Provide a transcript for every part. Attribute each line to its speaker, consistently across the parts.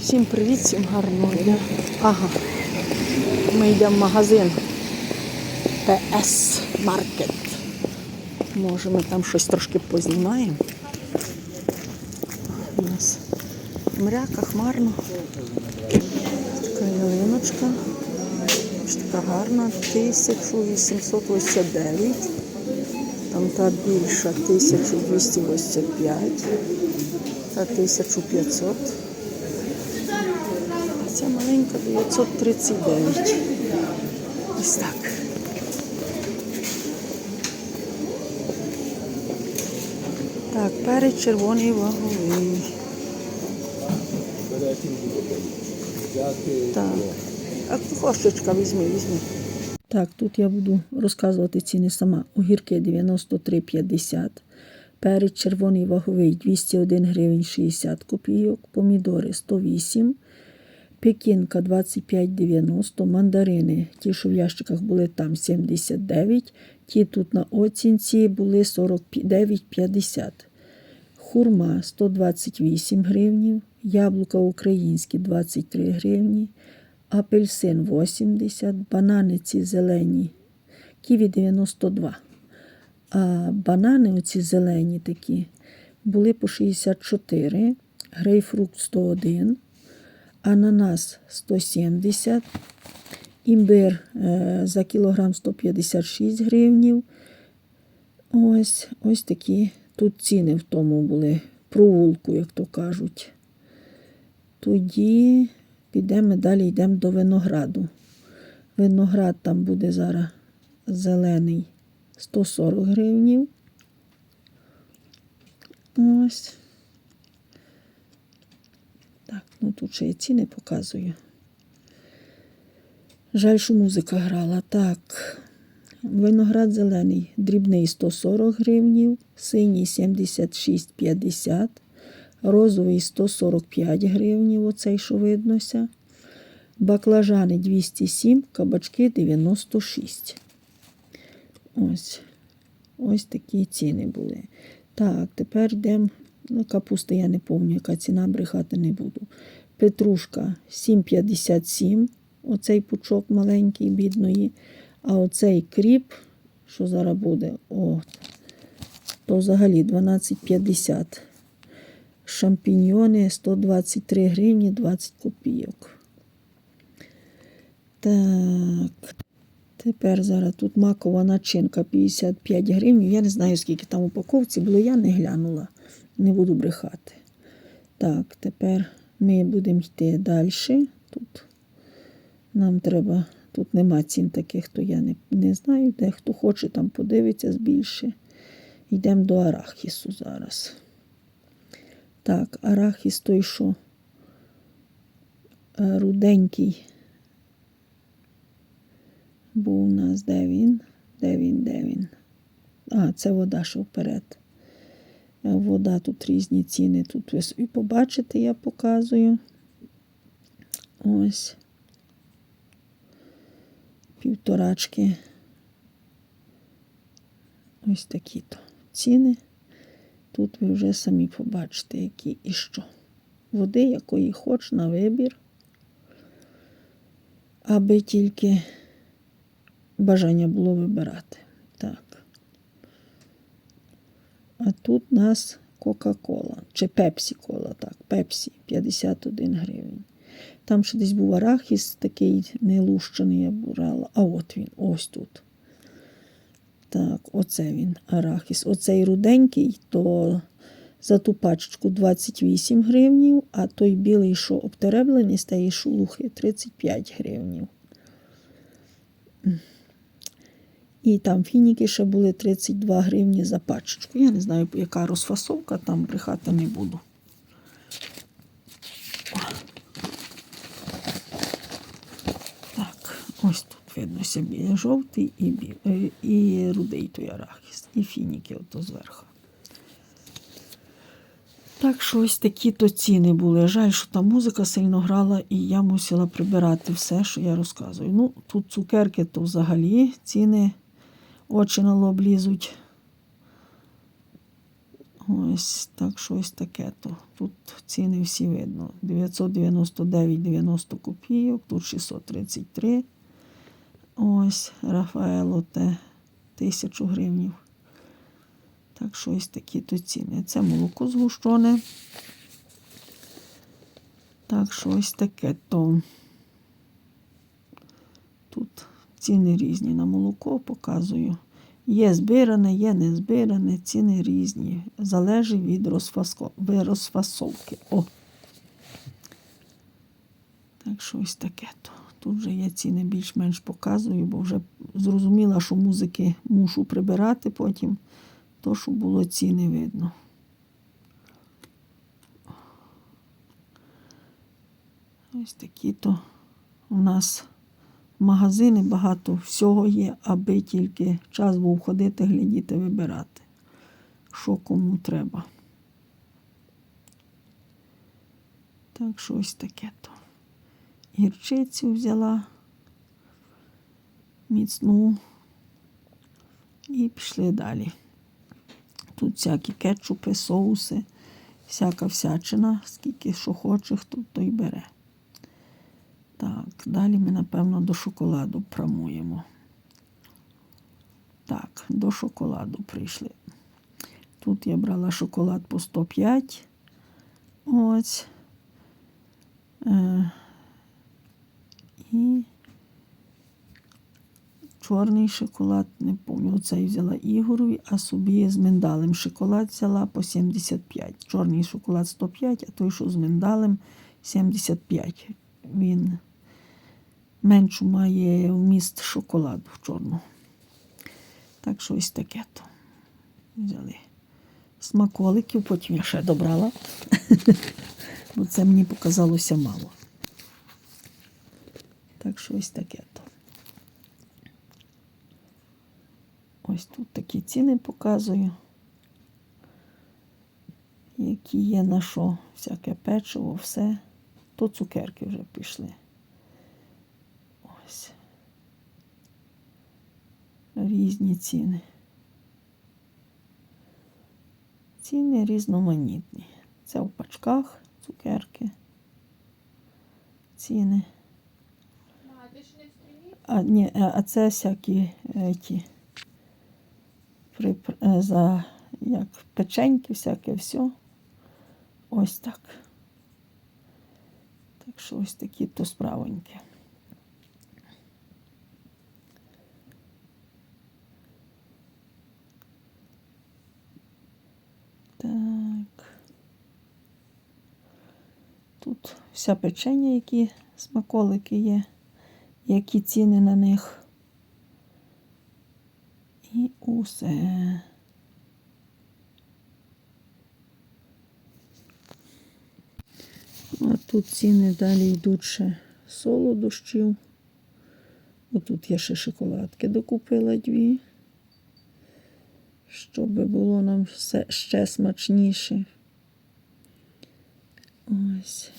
Speaker 1: Всім привіт, всім гарного дня. Ага. Ми йдемо в магазин ПС Маркет. Може ми там щось трошки познімаємо. У нас мряка, хмарно. Така ялиночка. Така гарна. 1889. Там та більша 1285. Та 1500. А ця маленька 939. Ось так. Так, перець червоний ваговий. Так. А кошечка візьми, візьми. Так, тут я буду розказувати ціни сама. Огірки 93,50. Перець червоний ваговий 201 гривень 60 копійок. Помідори 108. Пекінка 25,90, мандарини, ті, що в ящиках були там 79, ті тут на оцінці були 49,50. Хурма 128 гривнів, яблука українські 23 гривні, апельсин 80, банани ці зелені, ківі 92. А банани оці зелені такі були по 64, грейпфрукт 101, ананас 170, імбир е, за кілограм 156 гривнів. Ось, ось такі тут ціни в тому були, провулку, як то кажуть. Тоді підемо далі, йдемо до винограду. Виноград там буде зараз зелений 140 гривнів. Ось. Так, ну тут ще і ціни показую. Жаль, що музика грала. Так. Виноград зелений, дрібний 140 гривнів, синій 76,50, розовий 145 гривнів, оцей, що виднося. Баклажани 207, кабачки 96. Ось. Ось такі ціни були. Так, тепер йдемо. Ну, капуста я не пам'ятаю, яка ціна брехати не буду. Петрушка 7,57. Оцей пучок маленький, бідної. А оцей кріп, що зараз буде, о, то взагалі 12,50. Шампіньйони 123 гривні 20 копійок. Так. Тепер зараз тут макова начинка 55 гривень. Я не знаю, скільки там упаковці було, я не глянула. Не буду брехати. Так, тепер ми будемо йти далі. Тут нам треба, тут нема цін таких, то я не, не знаю, де хто хоче, там подивиться збільше. Йдемо до арахісу зараз. Так, арахіс той, що е, руденький. Був у нас де він? Де він, де він? А, це вода, що вперед. Е, Вода тут різні ціни. Тут ви собі побачите, я показую. Ось. Півторачки. Ось такі-то ціни. Тут ви вже самі побачите, які і що. Води, якої хоч на вибір. Аби тільки бажання було вибирати. Так. А тут у нас Кока-Кола чи Пепсі-Кола, так, Пепсі 51 гривень. Там ще десь був арахіс, такий нелущений я брала. А от він, ось тут. Так, оце він, арахіс. Оцей руденький, то за ту пачечку 28 гривнів, а той білий, що обтереблений з тієї шелухи, 35 гривнів. І там фініки ще були 32 гривні за пачечку. Я не знаю, яка розфасовка, там брехати не буду. Так, ось тут видно собі жовтий і, бі... е, і рудий той арахіс, і фініки ото зверху. Так що ось такі то ціни були. Жаль, що та музика сильно грала, і я мусила прибирати все, що я розказую. Ну, тут цукерки, то взагалі ціни очі на лоб лізуть. Ось так щось таке. то. Тут ціни всі видно. 999,90 копійок, тут 633. Ось Рафаело те 1000 гривнів. Так що ось такі то ціни. Це молоко згущене. Так що ось таке то. Тут ціни різні на молоко показую. Є збиране, є не збиране, ціни різні. Залежить від розфасовки. О. Так що ось таке то. Тут вже я ціни більш-менш показую, бо вже зрозуміла, що музики мушу прибирати потім, то що було ціни видно. Ось такі то у нас магазини, багато всього є, аби тільки час був ходити, глядіти, вибирати, що кому треба. Так що ось таке то. Гірчицю взяла міцну і пішли далі. Тут всякі кетчупи, соуси, всяка всячина, скільки що хоче, хто той бере. Так, далі ми, напевно, до шоколаду прамуємо. Так, до шоколаду прийшли. Тут я брала шоколад по 105. Ось. Е, і чорний шоколад, не пам'ятаю, цей взяла Ігорові, а собі з миндалем шоколад взяла по 75. Чорний шоколад 105, а той, що з миндалем 75. Він меншу має вміст шоколаду чорного. Так що ось таке то. Взяли смаколиків, потім я ще добрала, бо це мені показалося мало. Так що ось таке то. Ось тут такі ціни показую, які є на що, всяке печиво, все. То цукерки вже пішли. Ось. Різні ціни. Ціни різноманітні. Це в пачках цукерки. Ціни.
Speaker 2: А,
Speaker 1: ні, а а це всякі е, ті. При, е, за як печеньки, всяке все. Ось так. Так що ось такі то справоньки. Так. Тут вся печення, які смаколики є, які ціни на них. І усе. А тут ціни далі йдуть ще солодощів. Отут я ще шоколадки докупила дві, щоб було нам все ще смачніше. Ось.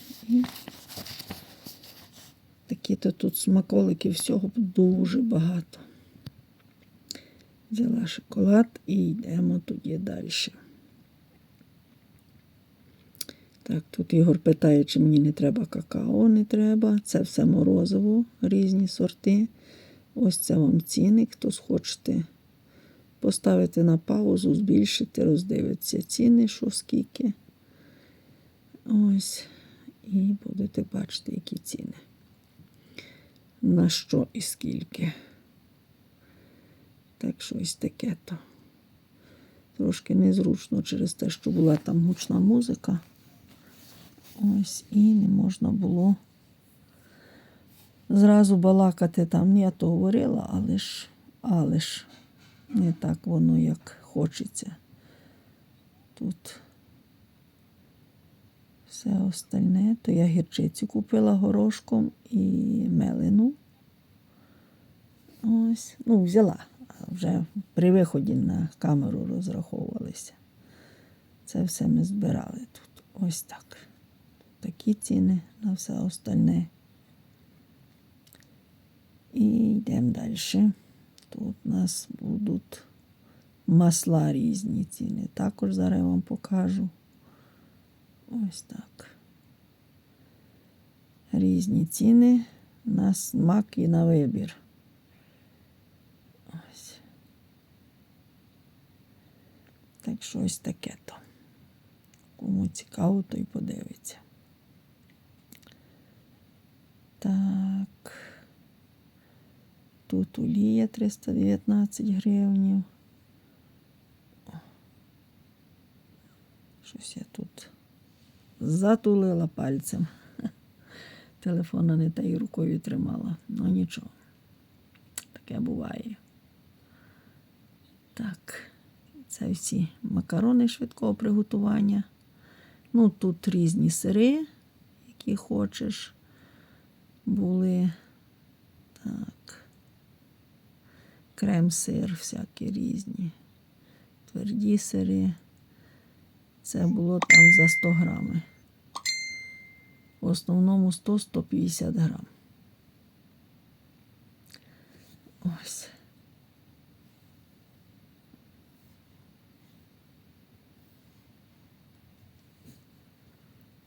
Speaker 1: Такі-то тут смаколики всього дуже багато. Взяла шоколад і йдемо тоді далі. Так, тут Ігор питає, чи мені не треба какао, не треба. Це все морозиво, різні сорти. Ось це вам ціник, хто схочете поставити на паузу, збільшити, роздивитися ціни, що скільки. Ось. І будете бачити, які ціни. На що і скільки. Так що ось таке то. Трошки незручно через те, що була там гучна музика. Ось і не можна було зразу балакати там. Я то говорила, але ж, але ж не так воно, як хочеться. Тут все остальне, то я гірчицю купила горошком і мелину. Ось, ну, взяла. а Вже при виході на камеру розраховувалися. Це все ми збирали тут. Ось так. Такі ціни на все остальне. І йдемо далі. Тут у нас будуть Масла різні ціни. Також зараз я вам покажу. Ось так. Різні ціни на смак і на вибір. Ось. Так що ось таке то. Кому цікаво, то й подивиться. Так. Тут олія 319 гривнів. Щось я тут затулила пальцем. Телефона не та й рукою тримала. Ну нічого. Таке буває. Так, це всі макарони швидкого приготування. Ну, тут різні сири, які хочеш. Були. Так. Крем-сир, всякі різні. Тверді сири. Це було там за 100 грами. В основному 100-150 грам. Ось.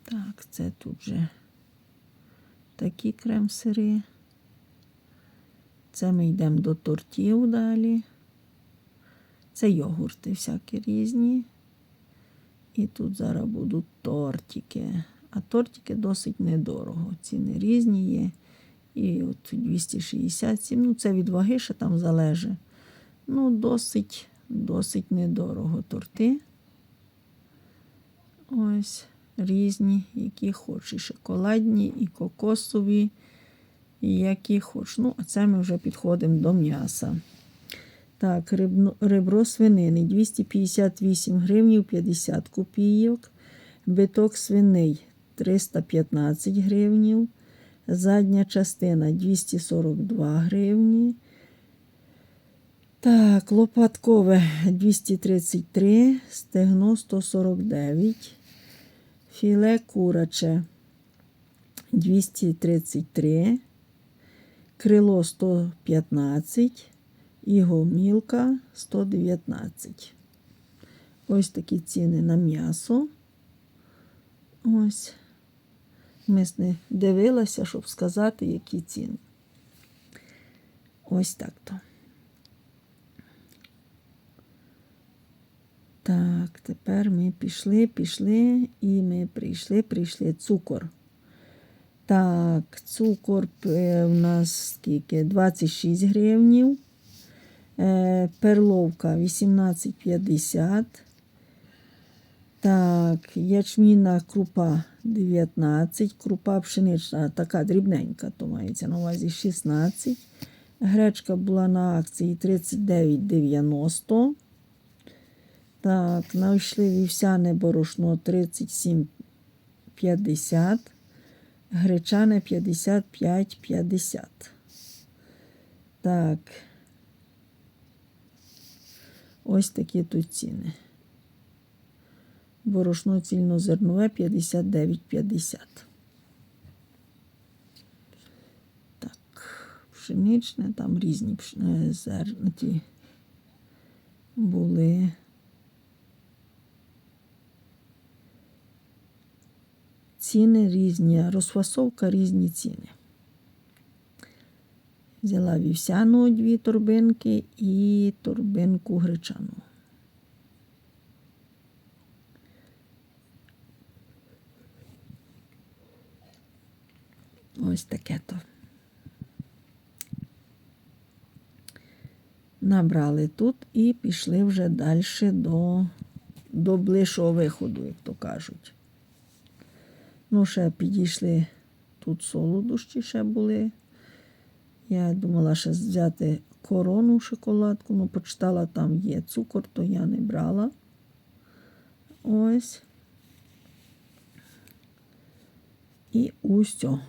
Speaker 1: Так, це тут же такі крем-сири. Це ми йдемо до тортів далі. Це йогурти всякі різні. І тут зараз будуть тортики. А тортики досить недорого. Ціни різні є. І от 267, ну це від ваги ще там залежить. Ну, досить, досить недорого торти. Ось різні, які хочеш. І шоколадні, і кокосові, і які хочеш. Ну, а це ми вже підходимо до м'яса. Так, ребро свинини 258 гривнів 50 копійок. Биток свиней 315 гривнів. Задня частина 242 гривні. Так, лопаткове 233, стегно 149. Філе кураче 233, крило 115 і гомілка 119. Ось такі ціни на м'ясо. Ось. Мисне дивилася, щоб сказати, які ціни. Ось так то. Так, тепер ми пішли, пішли, і ми прийшли, прийшли. Цукор. Так, цукор е, у нас скільки? 26 гривнів. Е, перловка 18,50. Так, ячмінна крупа 19, крупа пшенична, така дрібненька, то мається на увазі 16. Гречка була на акції 39,90. Так, знайшли вівсяне борошно 37,50. Гречане 55,50. Так. Ось такі тут ціни. Борошно цільнозернове 59,50. Так, пшеничне, там різні е, зерна ті були. Ціни різні, розфасовка різні ціни. Взяла вівсяну дві торбинки і торбинку гречану. Ось таке то. Набрали тут і пішли вже далі до, до ближчого виходу, як то кажуть. Ну, ще підійшли тут солодощі ще були. Я думала ще взяти корону шоколадку, ну почитала, там є цукор, то я не брала. Ось. І усьо.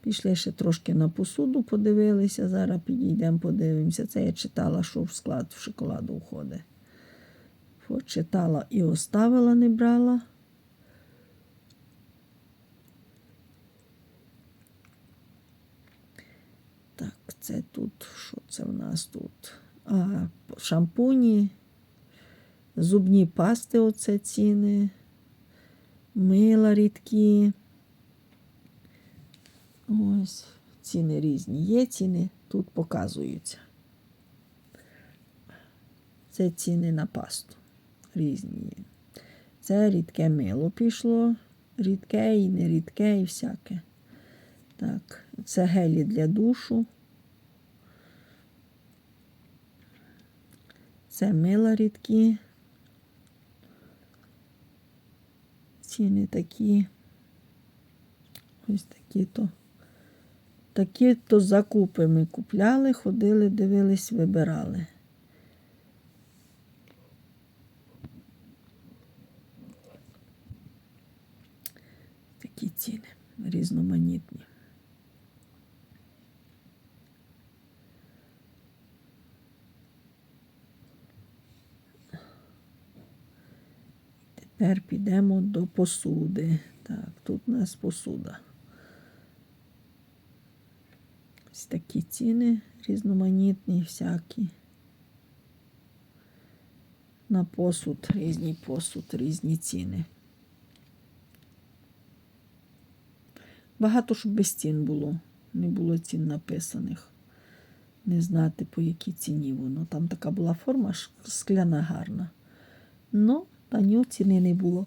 Speaker 1: Пішли ще трошки на посуду, подивилися. Зараз підійдемо, подивимося. Це я читала, що в склад в шоколаду входить. Почитала і оставила, не брала. Так, це тут, що це в нас тут? А, шампуні, зубні пасти, оце ціни, мила рідкі. Ось, ціни різні. Є ціни, тут показуються. Це ціни на пасту. Різні. Це рідке мило пішло, рідке і не рідке, і всяке. Так, це гелі для душу. Це мила рідкі. Ціни такі. Ось такі то. Такі то закупи ми купляли, ходили, дивились, вибирали. Такі ціни різноманітні. Тепер підемо до посуди. Так, тут у нас посуда. Ось такі ціни різноманітні, всякі. На посуд, різний посуд, різні ціни. Багато щоб без цін було. Не було цін написаних. Не знати, по якій ціні воно. Там така була форма скляна гарна. Ну, на нього ціни не було.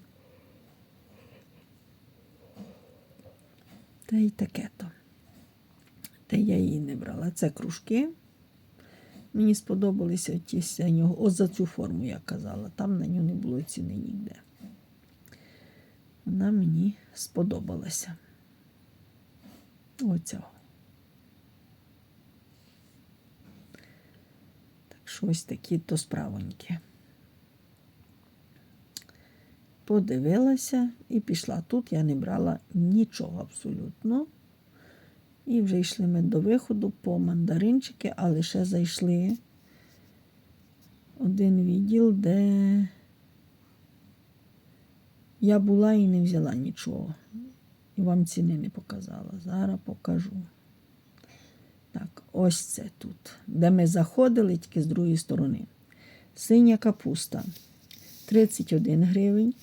Speaker 1: Та й таке то. Та я її не брала. Це кружки. Мені сподобалися ті нього. От за цю форму я казала. Там на нього не було ціни ніде. Вона мені сподобалася. Оцього. Так що ось такі то справоньки. Подивилася і пішла. Тут я не брала нічого абсолютно. І вже йшли ми до виходу по мандаринчики, а лише зайшли один відділ, де я була і не взяла нічого. І вам ціни не показала. Зараз покажу. Так, ось це тут. Де ми заходили, тільки з другої сторони. Синя капуста 31 гривень.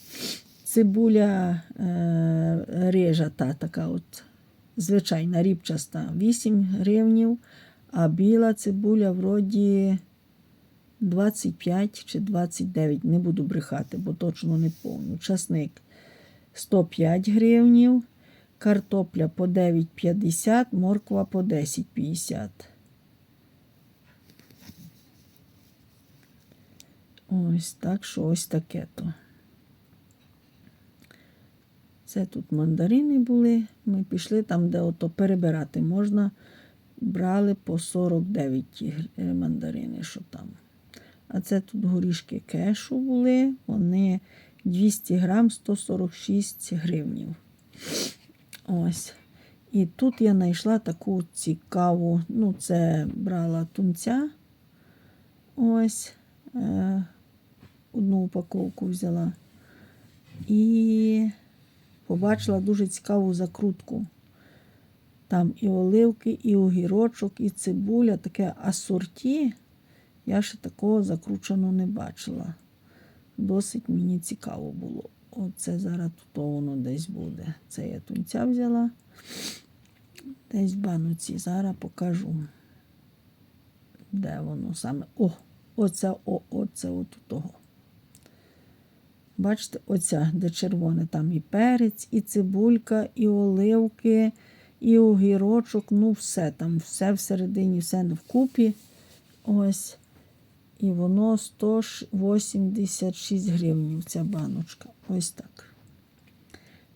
Speaker 1: Цибуля е, режа та така от звичайна рібчаста 8 гривнів, а біла цибуля вроді 25 чи 29. Не буду брехати, бо точно не помню. Часник 105 гривнів, картопля по 9,50, морква по 10,50. Ось так, що ось таке то. Це тут мандарини були. Ми пішли там, де ото перебирати можна. Брали по 49 ті мандарини, що там. А це тут горішки кешу були. Вони 200 грам 146 гривнів. Ось. І тут я знайшла таку цікаву, ну, це брала тунця. Ось. Одну упаковку взяла. І побачила дуже цікаву закрутку. Там і оливки, і огірочок, і цибуля, таке асорті. Я ще такого закрученого не бачила. Досить мені цікаво було. Оце зараз тут воно десь буде. Це я тунця взяла. Десь в бануці. Зараз покажу. Де воно саме? О, оце, о, оце от того. Бачите, оця, де червоне, там і перець, і цибулька, і оливки, і огірочок, ну все там, все всередині, все вкупі. Ось. І воно 186 гривень, ця баночка. Ось так.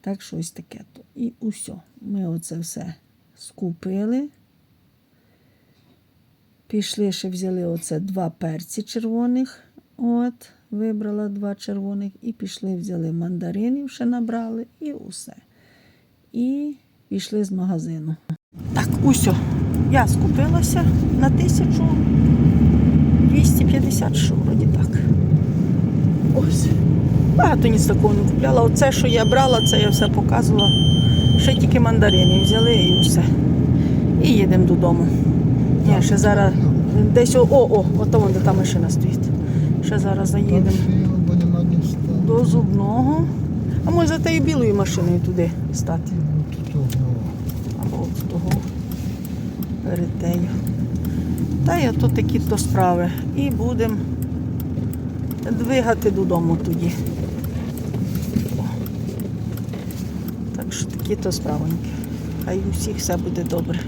Speaker 1: Так що ось таке то. І усе. Ми оце все скупили. Пішли, ще взяли оце два перці червоних. От, вибрала два червоних. І пішли, взяли мандаринів, ще набрали, і усе. І пішли з магазину. Так, усе. Я скупилася на тисячу 250, що вроді так. Ось. Багато ніц такого не купляла. Оце, що я брала, це я все показувала. Ще тільки мандарини взяли і все. І їдемо додому. Ні, ще зараз десь о, о, о, от там, де та машина стоїть. Ще зараз заїдемо до зубного. А може за тією білою машиною туди стати. Або от того перед. Та й ото такі то справи. І будемо двигати додому тоді. Так що такі то справоньки. Хай у всіх все буде добре.